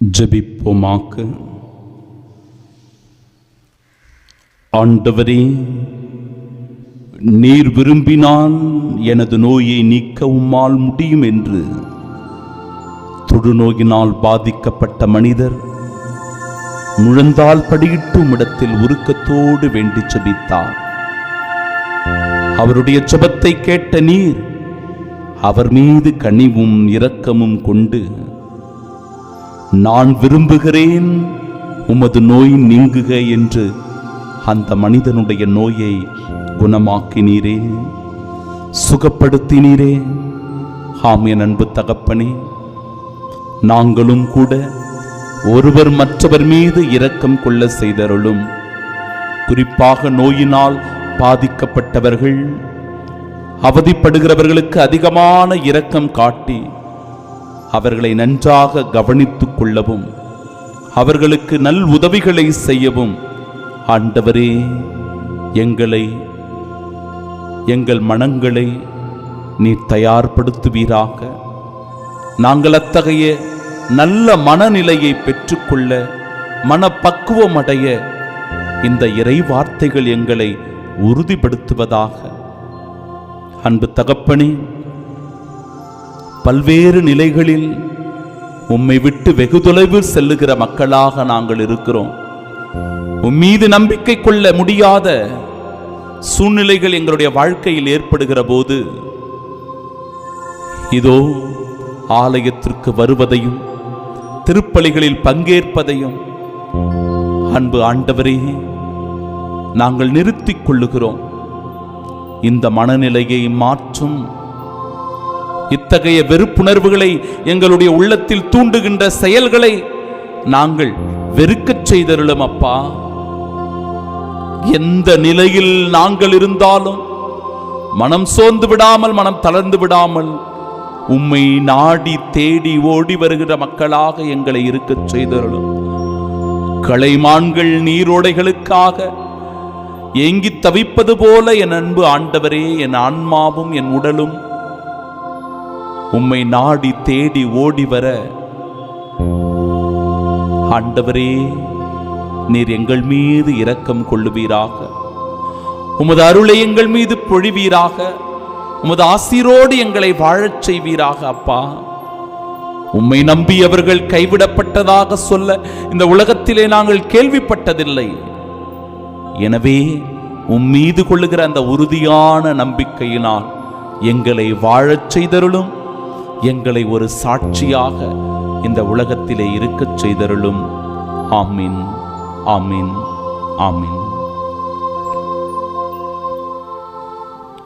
ஜெபிப்போமாக்க ஆண்டவரே நீர் விரும்பினால் எனது நோயை நீக்க உம்மால் முடியும் என்று தொழுநோயினால் பாதிக்கப்பட்ட மனிதர் முழந்தால் படியிட்டும் இடத்தில் உருக்கத்தோடு வேண்டி ஜெபித்தார் அவருடைய செபத்தை கேட்ட நீர் அவர் மீது கனிவும் இரக்கமும் கொண்டு நான் விரும்புகிறேன். உமது நோய் நீங்குக என்று அந்த மனிதனுடைய நோயை குணமாக்கினீரே. சுகப்படுத்தினீரே. ஆம் அன்பு தகப்பனே. நாங்களும் கூட ஒருவர் மற்றவர் மீது இரக்கம் கொள்ள செய்தருளும். குறிப்பாக நோயினால் பாதிக்கப்பட்டவர்கள் அவதிப்படுகிறவர்களுக்கு அதிகமான இரக்கம் காட்டி அவர்களை நன்றாக கவனித்துக் கொள்ளவும் அவர்களுக்கு நல் உதவிகளை செய்யவும். ஆண்டவரே எங்களை எங்கள் மனங்களை நீர் தயார்படுத்துவீராக. நாங்கள் அத்தகைய நல்ல மனநிலையை பெற்றுக்கொள்ள மனப்பக்குவம் அடைய இந்த இறை வார்த்தைகள் எங்களை உறுதிப்படுத்துவதாக. அன்பு தகப்பனே பல்வேறு நிலைகளில் உம்மை விட்டு வெகு தொலைவில் செல்லுகிற மக்களாக நாங்கள் இருக்கிறோம். உம்மீது நம்பிக்கை கொள்ள முடியாத சூழ்நிலைகள் எங்களுடைய வாழ்க்கையில் ஏற்படுகிற போது இதோ ஆலயத்திற்கு வருவதையும் திருப்பலிகளில் பங்கேற்பதையும் அன்பு ஆண்டவரே நாங்கள் நிறுத்திக் கொள்ளுகிறோம். இந்த மனநிலையை மாற்றும் இத்தகைய வெறுப்புணர்வுகளை எங்களுடைய உள்ளத்தில் தூண்டுகின்ற செயல்களை நாங்கள் வெறுக்கச் செய்தருளும் அப்பா. எந்த நிலையில் நாங்கள் இருந்தாலும் மனம் சோர்ந்து விடாமல் மனம் தளர்ந்து விடாமல் உம்மை நாடி தேடி ஓடி வருகிற மக்களாக எங்களை இருக்கச் செய்தருளும். களைமான்கள் நீரோடைகளுக்காக ஏங்கித் தவிப்பது போல என் அன்பு ஆண்டவரே என் ஆன்மாவும் என் உடலும் உம்மை நாடி தேடி ஓடி வர ஆண்டவரே நீர் எங்கள் மீது இரக்கம் கொள்ளுவீராக. உமது அருளை எங்கள் மீது பொழிவீராக. உமது ஆசிரோடு எங்களை வாழச் செய்வீராக அப்பா. உம்மை நம்பியவர்கள் கைவிடப்பட்டதாக சொல்ல இந்த உலகத்திலே நாங்கள் கேள்விப்பட்டதில்லை. எனவே உம் மீது கொள்ளுகிற அந்த உறுதியான நம்பிக்கையினால் எங்களை வாழச் செய்தருளும். எங்களை ஒரு சாட்சியாக இந்த உலகத்திலே இருக்கச் செய்தருளும். ஆமீன் ஆமீன் ஆமீன்.